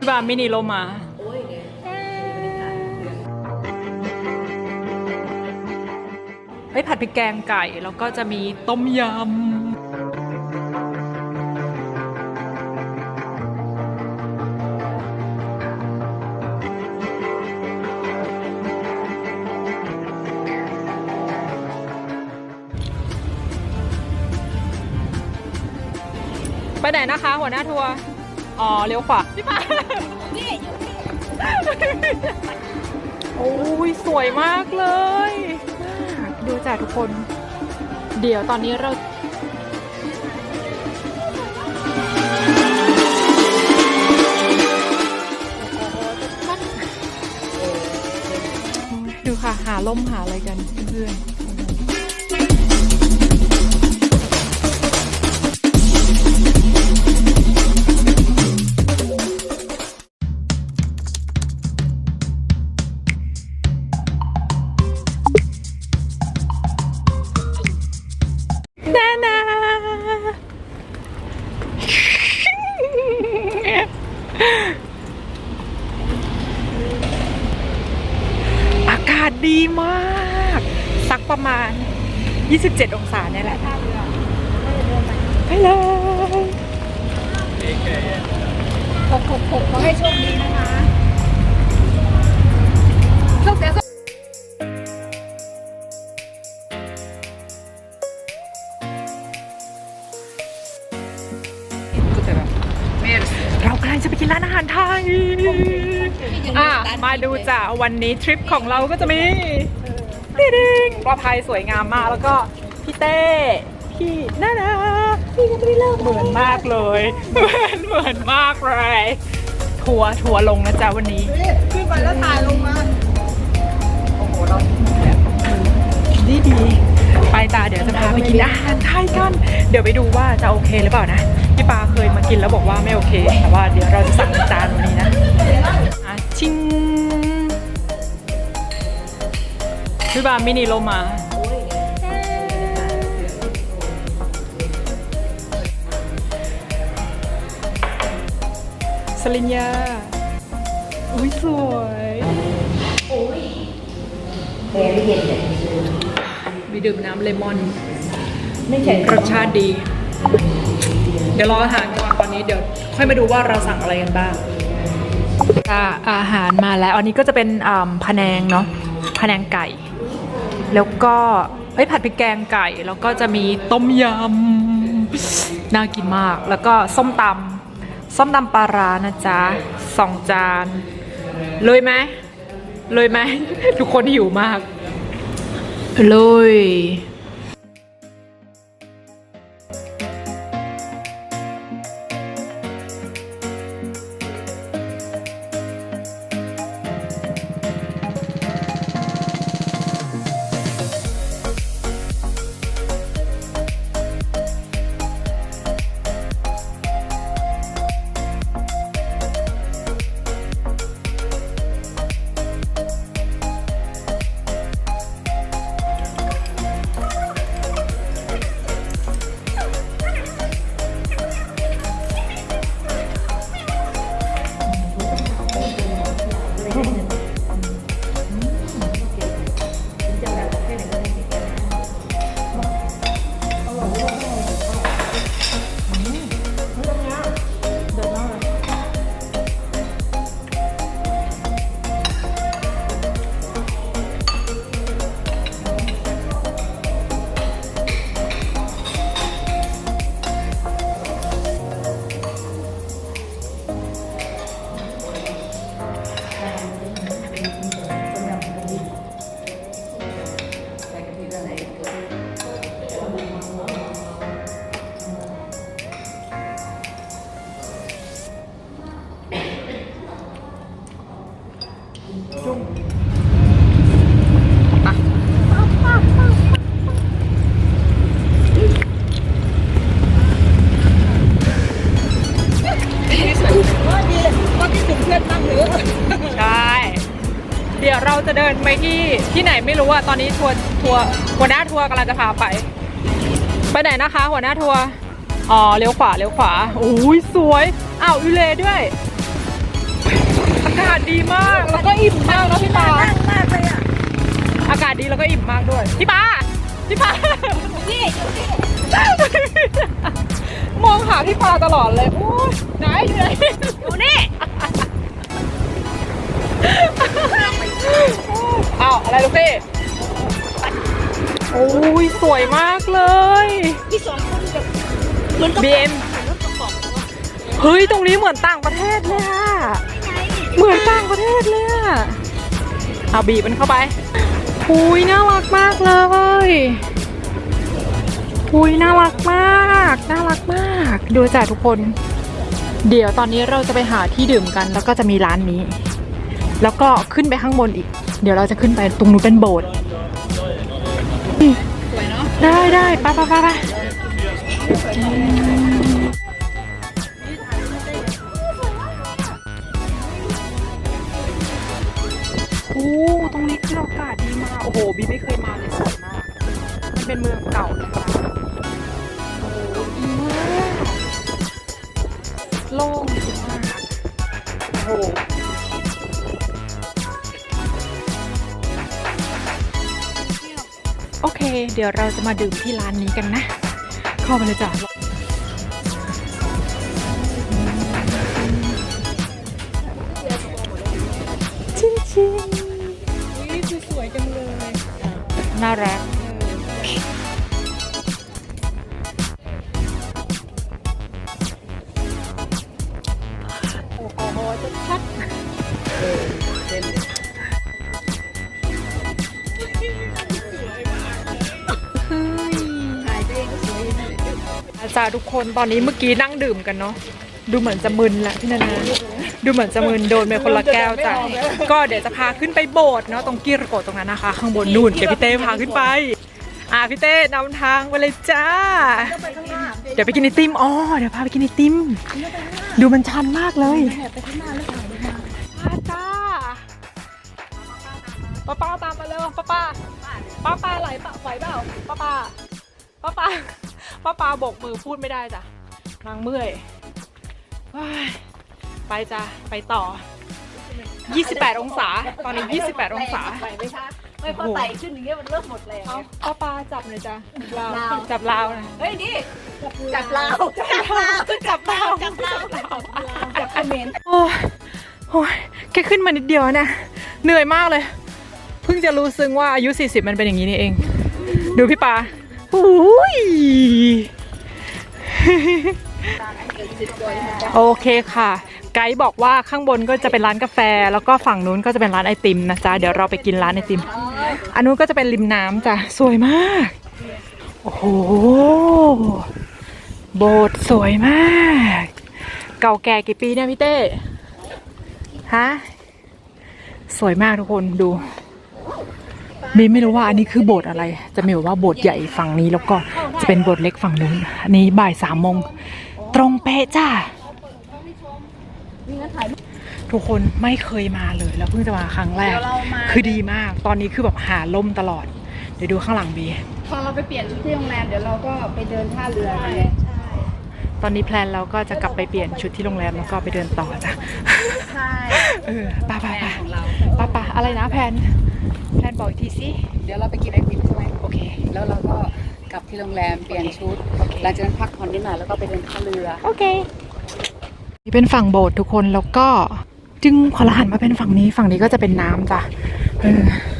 พี่บามินิโลมาเฮ้ยผัดพริกแกงไก่ แล้วก็จะมีต้มยำไปไหนนะคะ หัวหน้าทัวร์ อ๋อเลี้ยวขวาพี่ปาโอ้ยสวยมากเลย ดูจ้ะทุกคน เดี๋ยวตอนนี้เราดูค่ะ หาล่มหาอะไรกันเพื่อนๆ 27 องศาเนี่ยแหละไปเลยหกหกหกขอให้โชคดีนะคะโชคดีก็เรากำลังจะไปกินร้านอาหารไทยอะมาดูจ้ะวันนี้ทริปของเราก็จะมี ดิดิงปลอดภัยสวยงามมากแล้วก็พี่เต้พี่น่ารักพี่ก็ไม่ได้เลิกเหมือนมากเลยเหมือนเหมือนมากเลยทัวร์ทัวร์ลงนะจ๊ะวันนี้ขึ้นไปแล้วถ่ายลงมาดีดีไปตาเดี๋ยวจะพาไปกินอาหารไทยกัน เดี๋ยวไปดูว่าจะโอเคหรือเปล่านะพี่ปาเคยมากินแล้วบอกว่าไม่โอเค แต่ว่าเดี๋ยวเราจะสั่งจานวันนี้นะอะชิง พี่ปามินิโลมา สลินยา อุ้ยสวยแกไมีดื่มน้ำเลมอน ไม่ใช่รสชาติดี เดี๋ยวรออาหารก่อนตอนนี้เดี๋ยวค่อยมาดูว่าเราสั่งอะไรกันบ้างอาหารมาแล้ว อันนี้ก็จะเป็นอ่าพะแนงเนาะพะแนงไก่ แล้วก็เอ้ยผัดพริกแกงไก่แล้วก็จะมีต้มยำน่ากินมาก แล้วก็ส้มตำส้มตำปลาร้านะจ๊ะสองจานเลยไหมเลยไหม ทุกคนหิวมากเลย ไปที่ที่ไหนไม่รู้อะตอนนี้ทัวร์ทัวร์หัวหน้าทัวร์กำลังจะพาไป ไปไหนนะคะ หัวหน้าทัวร์อ๋อเลี้ยวขวาเลี้ยวขวาโอ้ยสวยอ้าวอุเลด้วยอากาศดีมากแล้วก็อิ่มมากเนอะพี่ปานั่งมากเลยอะอากาศดีแล้วก็อิ่มมากด้วยพี่ปาพี่ปานี่อยู่นี่มองหาพี่ปาตลอดเลยโอ้ยไหนอยู่ไหนอยู่นี่ อ้าวอะไรลูกพี่โอ้ยสวยมากเลยพี่สองคนแบบเหมือนกับบีเอ็มรถกระป๋องวะเฮ้ย ตรงนี้เหมือนต่างประเทศเลยอะไงเหมือนต่างประเทศเลยอะเอาบีบมันเข้าไปหุยน่ารักมากเลยหุยน่ารักมาก น่ารักมาก ดูจ้ะทุกคน เดี๋ยวตอนนี้เราจะไปหาที่ดื่มกัน แล้วก็จะมีร้านนี้ แล้วก็ขึ้นไปข้างบนอีก เดี๋ยวเราจะขึ้นไปตรงนู้นเป็นโบสถ์ได้ได้ไปไปไปไปโอ้ตรงนี้คืออากาศดีมาก โอ้โหบีไม่เคยมาเลยสวยมาก มันเป็นเมืองเก่านะคะโอ้โหดีมาก โล่งมากโอ้ โหโอเค เดี๋ยวเราจะมาดื่มที่ร้านนี้กันนะ เข้าไปเลยจ้ะชิงชิงอุ้ยคือสวยจังเลย น่ารัก ทุกคนตอนนี้เมื่อกี้นั่งดื่มกันเนาะดูเหมือนจะมึนละพี่นานาดูเหมือนจะมึนโดนไปคนละแก้วจ้ะก็เดี๋ยวจะพาขึ้นไปโบสถ์เนาะตรงกีรโกะตรงนั้นนะคะ ข้างบนนู่นเดี๋ยวพี่เต้พาขึ้นไป อะพี่เต้นำทางไปเลยจ้า เดี๋ยวไปกินไอติมอ๋อเดี๋ยวพาไปกินไอติม ดูมันชันมากเลยไปข้างหน้าแล้างมาป้าจ้าป้าป้าตามมาเร็วป้าป้าป้าป้าไหลปะไหวเปล่าป้าป้าป้าป้า ป้าป้าโบกมือพูดไม่ได้จ้ะนางเมื่อยว้ายไปจ้ะไปต่อ 28 องศา ตอนนี้ 28 องศาไหวไหมคะไม่พอไต่ขึ้นอย่างเงี้ยมันเริ่มหมดแรงเอาป้าป้าจับหน่อยจ้ะลาวลาวจับลาวหน่อยเฮ้ยนี่จับลาวจับลาวจับลาวจับลาวจับคอมเมนต์โอ้ยโอ้ยแค่ขึ้นมานิดเดียวนะ เหนื่อยมากเลย เพิ่งจะรู้ซึ้งว่าอายุ 40 มันเป็นอย่างนี้นี่เอง ดูพี่ปา อุ้ยโอเคค่ะ ไกด์บอกว่าข้างบนก็จะเป็นร้านกาแฟ แล้วก็ฝั่งนู้นก็จะเป็นร้านไอติมนะจ๊ะ เดี๋ยวเราไปกินร้านไอติม อันนู้นก็จะเป็นริมน้ำจ้ะ สวยมาก โอ้โห โบสถ์สวยมาก เก่าแก่กี่ปีเนี่ยพี่เต้ ฮะ สวยมากทุกคนดู บีไม่รู้ว่าอันนี้คือโบสถ์อะไร จะมีแบบว่าโบสถ์ใหญ่ฝั่งนี้แล้วก็จะเป็นโบสถ์เล็กฝั่งนู้นอันนี้บ่ายสามโมงตรงเป๊ะจ้านี่งั้นถ่ายรูปทุกคนไม่เคยมาเลยแล้วเพิ่งจะมาครั้งแรกเดี๋ยวเรามาคือดีมาก ตอนนี้คือแบบหาล่มตลอด เดี๋ยวดูข้างหลังบีพอเราไปเปลี่ยนชุดที่โรงแรมเดี๋ยวเราก็ไปเดินท่าเรือกันไงตอนนี้แพลนเราก็จะกลับไปเปลี่ยนชุดที่โรงแรมแล้วก็ไปเดินต่อจ้ะใช่เออไป้าป้าแผป้านของเราป้าป้าอะไรนะแพลนแพลน บอกอีกทีสิ เดี๋ยวเราไปกินไอติมใช่ไหมโอเค แล้วเราก็กลับที่โรงแรมเปลี่ยนชุดโอเคหลังจากนั้นพักผ่อนนิดหน่อยแล้วก็ไปเดินท่าเรือ โอเค นี่เป็นฝั่งโบสถ์ทุกคนแล้วก็จึงพอเราหันมาเป็นฝั่งนี้ฝั่งนี้ก็จะเป็นน้ำจ้ะเออโอ้ยต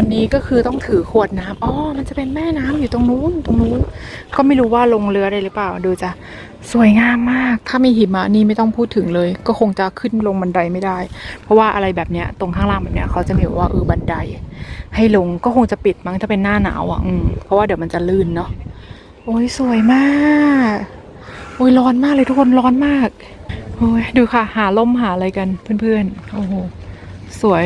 อนนี้ก็คือต้องถือขวดน้ำอ๋อ มันจะเป็นแม่น้ำอยู่ตรงนู้นตรงนู้น ก็ไม่รู้ว่าลงเรือได้หรือเปล่า ดูจ้ะ สวยงามมาก ถ้ามีหิมะนี่ไม่ต้องพูดถึงเลย ก็คงจะขึ้นลงบันไดไม่ได้ เพราะว่าอะไรแบบเนี้ย ตรงข้างล่างแบบเนี้ยเขาจะมีว่าเออบันได ให้ลงก็คงจะปิดมั้งถ้าเป็นหน้าหนาวอะอืมเพราะว่าเดี๋ยวมันจะลื่นเนาะ โอ้ยสวยมาก โอ้ยร้อนมากเลยทุกคนร้อนมาก โอ้ยดูค่ะ หาล่มหาอะไรกันเพื่อนๆ โอ้โห สวย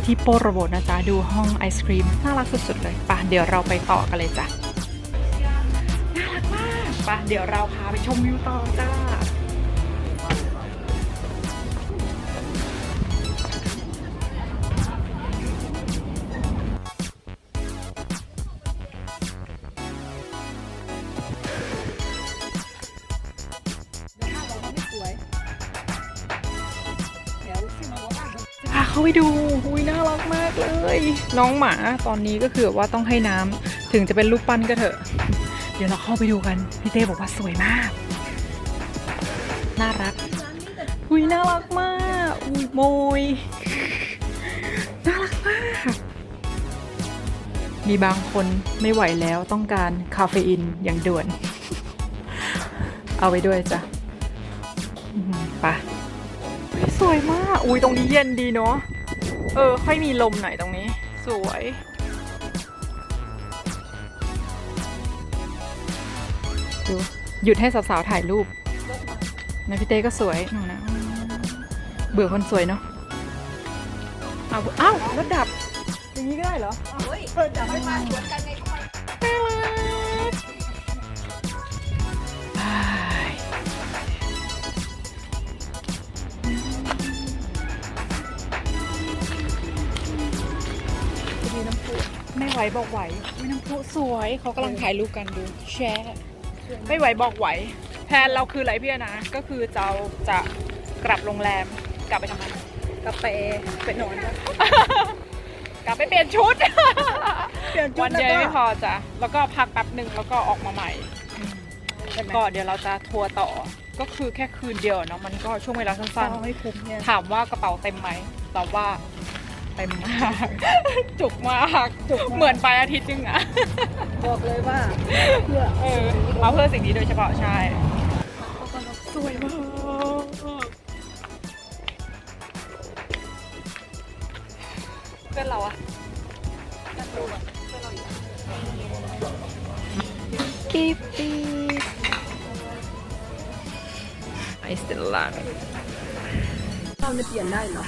อันนี้อยู่ที่โปโรโบนะจ๊ะ ดูห้องไอศครีม น่ารักสุดๆเลยไป่ะเดี๋ยวเราไปต่อกันเลยจ้ะ น่ารักมากไป่ะเดี๋ยวเราพาไปชมวิวต่อจ้า น้องหมาตอนนี้ก็คือว่าต้องให้น้ำถึงจะเป็นรูปปั้นก็เถอะ เดี๋ยวเราเข้าไปดูกัน พี่เต้บอกว่าสวยมาก น่ารักหุยน่ารักมากอุ้ยโมยน่ารักมาก มีบางคนไม่ไหวแล้วต้องการคาเฟอีนอย่างด่วน เอาไว้ด้วยจ้ะอื้อหือไปสวยมาก อุ้ยตรงนี้เย็นดีเนาะ เออ ค่อยมีลมหน่อยตรงนี้ วย ดู หยุดให้สาวๆถ่ายรูปนะพี่เต้ก็สวยหนูนะ เบื่อคนสวยเนาะเอาวอ้าวรถดับ อย่างนี้ก็ได้เหรอเฮ้ยเปิดจะไม่มาสวนกันใน วบอกไหวไม่น้ำพุสวยเขากำลังถ่ายรูปกันดูแชร์ไม่ไหวบอกไหว แพลนเราคืออะไรพี่นะก็คือจะเอาจะกลับโรงแรมกลับไปทำไมกาแฟไปนอนนะกลับไปเปลี่ยนชุดเปลี่ยนชุดวันเดียวแล้วก็ไม่พอจ้ะแล้วก็พักแป๊บหนึ่งแล้วก็ออกมาใหม่ใช่ไหมก็เดี๋ยวเราจะทัวร์ต่อก็คือแค่คืนเดียวเนาะมันก็ช่วงเวลาสั้นเอาให้คุ้มเนี่ยๆถามว่ากระเป๋าเต็มไหมตอบว่าเต็มมาก จุกมากจุกมาก เหมือนไปอาทิตย์นึงอะ บอกเลยว่าเพื่อเออมาเพื่อสิ่งนี้โดยเฉพาะใช่ สวยมากเพื่อนเราอะกิฟตี้ไอสเตลลังเราจะเปลี่ยนได้เหรอ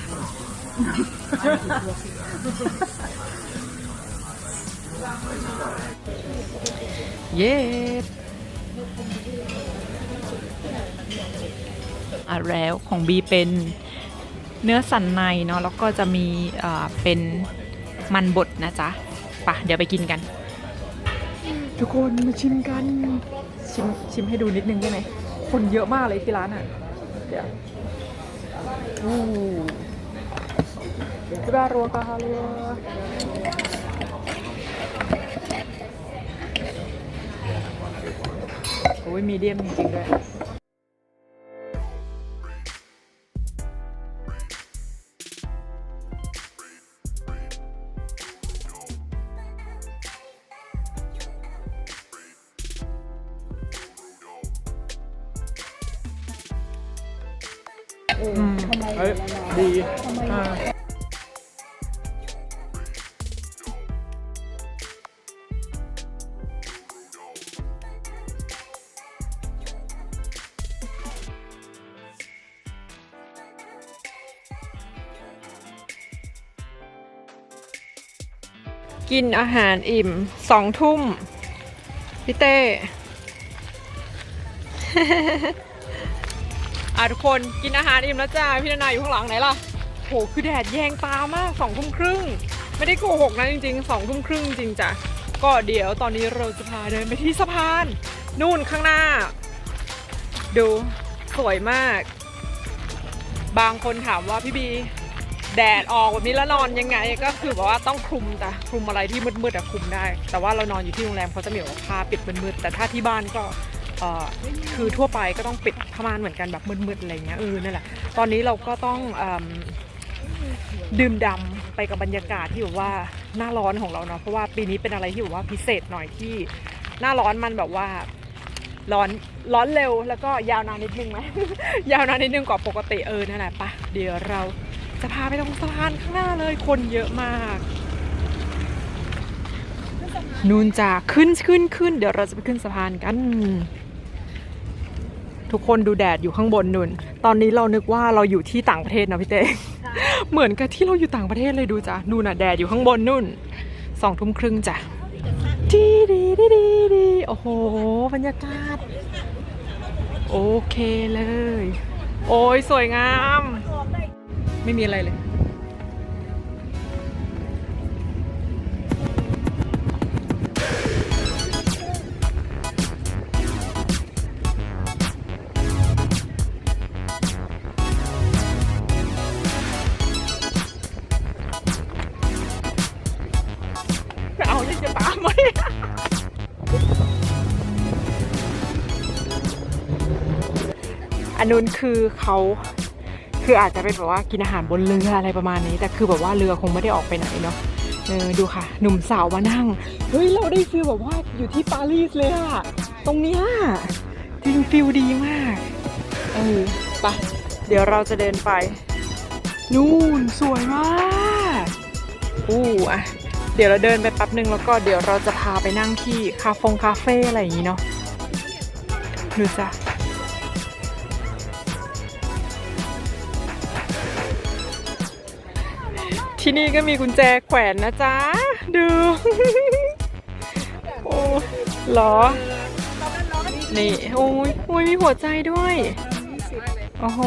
เย้อะแล้วของบีเป็นเนื้อสันในเนาะแล้วก็จะมีอ่าเป็นมันบดนะจ๊ะปะเดี๋ยวไปกินกัน ทุกคนมาชิมกันชิมชิมให้ดูนิดนึงได้ไหมคนเยอะมากเลยที่ร้านอะ เดี๋ยวอู้ บารัวกาฮัลัวโอ้ยมีเดียมจริงๆด้วย กินอาหารอิ่มสองทุ่มพี่เต้อทุกคนกินอาหารอิ่มแล้วจ้าพี่นานาอยู่ข้างหลังไหนล่ะโหคือแดดแยงตามากสองทุ่มครึ่งไม่ได้โกหกนะจริงๆสองทุ่มครึ่งจริงจ้ะก็เดี๋ยวตอนนี้เราจะพาเดินไปที่สะพาน นู่นข้างหน้า ดูสวยมาก บางคนถามว่าพี่บี แดดออกแบบนี้แล้วนอนยังไงก็คือแบบว่าต้องคลุมจ้ะคลุมอะไรที่มืดๆอะคลุมได้ แต่ว่าเรานอนอยู่ที่โรงแรมเขาจะมีแบบว่าผ้าปิดมืดๆแต่ถ้าที่บ้านก็คือทั่วไปก็ต้องปิดผ้าม่านเหมือนกันแบบมืดๆอะไรเงี้ยเออนั่นแหละตอนนี้เราก็ต้องอดื่มดำไปกับบรรยากาศที่แบบว่าหน้าร้อนของเราเนาะเพราะว่าปีนี้เป็นอะไรที่แบบว่าพิเศษหน่อยที่หน้าร้อนมันแบบว่าร้อนร้อนเร็วแล้วก็ยาวนานนิดนึงไหม ยาวนานนิดนึงกว่าปกติเออนั่นแหละปะเดี๋ยวเรา จะพาไปตรงสะพานข้างหน้าเลยคนเยอะมากนู่นจ้าขึ้นขึ้นขึ้น เดี๋ยวเราจะไปขึ้นสะพานกัน ทุกคนดูแดดอยู่ข้างบนนู่น ตอนนี้เรานึกว่าเราอยู่ที่ต่างประเทศนะพี่เต้เหมือนกับที่เราอยู่ต่างประเทศเลยดูจ้ะนู่นน่ะแดดอยู่ข้างบนนู่นสองทุ่มครึ่งจ้ะดีดีดีดีดีโอ้โห บรรยากาศ โอเคเลย โอ้ยสวยงาม ไม่มีอะไรเลย เอายังจะตามไหมอันนู้นคือเขา คืออาจจะเป็นแบบว่ากินอาหารบนเรืออะไรประมาณนี้ แต่คือแบบว่าเรือคงไม่ได้ออกไปไหนเนาะเออดูค่ะ หนุ่มสาวมานั่ง เฮ้ย เราได้ฟีลแบบว่าอยู่ที่ปารีสเลยอะตรงเนี้ยจริงฟิลดีมากเออไปะเดี๋ยวเราจะเดินไป นู่นสวยมากอู้อะเดี๋ยวเราเดินไปแป๊บหนึ่งแล้วก็เดี๋ยวเราจะพาไปนั่งที่คาเฟงคาเฟ่อะไรอย่างงี้เนาะดูจ้ะ ที่นี่ก็มีกุญแจแขวนนะจ๊ะ ดู โอ้หรอ นี่ โอ้ยโอ้ยมีหัวใจด้วย โอ้โห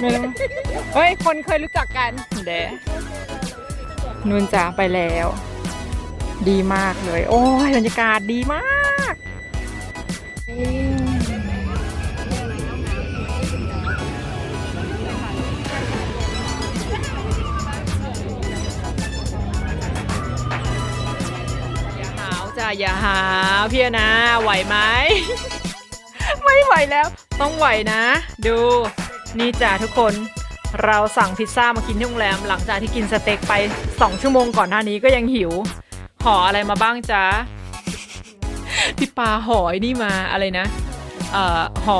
ไม่รู้เฮ้ย คนเคยรู้จักกัน เดะนุนจ๋าไปแล้ว ดีมากเลย โอ้ยบรรยากาศดีมาก หาวจ้ะอย่าหาวพี่นะไหวไหม ไม่ไหวแล้ว ต้องไหวนะ ดู นี่จ้ะทุกคนเราสั่งพิซซ่ามากินที่โรงแรม หลังจากที่กินสเต็กไป 2 ชั่วโมงก่อนหน้านี้ก็ยังหิวห่ออะไรมาบ้างจ๊ะพี่ปาห่อไอ้นี่มาอะไรนะเอ่อห่อ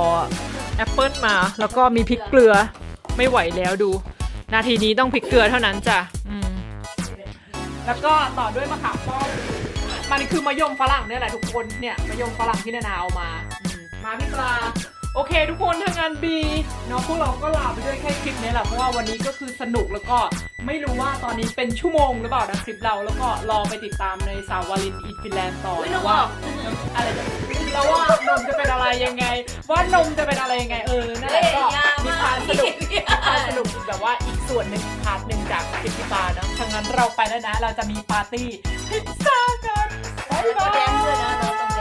แอปเปิลมา แล้วก็มีพริกเกลือไม่ไหวแล้วดู นาทีนี้ต้องพริกเกลือเท่านั้นจ้ะแล้วก็ต่อด้วยมะขามป้อม มันคือมะยมฝรั่งเนี่ยแหละทุกคนเนี่ยมะยมฝรั่งที่นานาเอามาอืมมาพี่ปลา โอเค ทุกคนทางงานบีเนาะพวกเราก็ลาไปด้วยแค่คลิปนี้แหละเพราะว่าวันนี้ก็คือสนุกแล้วก็ไม่รู้ว่าตอนนี้เป็นชั่วโมงหรือเปล่านะคลิปเราแล้วก็รอไปติดตามในสาววาลินอีทฟินแลนด์ต่อนะว่าอะไรจะแล้วว่านมจะเป็นอะไรยังไง ว่านมจะเป็นอะไรยังไงเออนั่นแหละก็มีความสนุก ความสนุกอีกแบบว่าอีกส่วนหนึ่งพาร์ทหนึ่งจากคลิปที่ปาเนอะทางนั้นเราไปแล้วนะ เราจะมีปาร์ตี้พิซซ่า กันบ๊ายบาย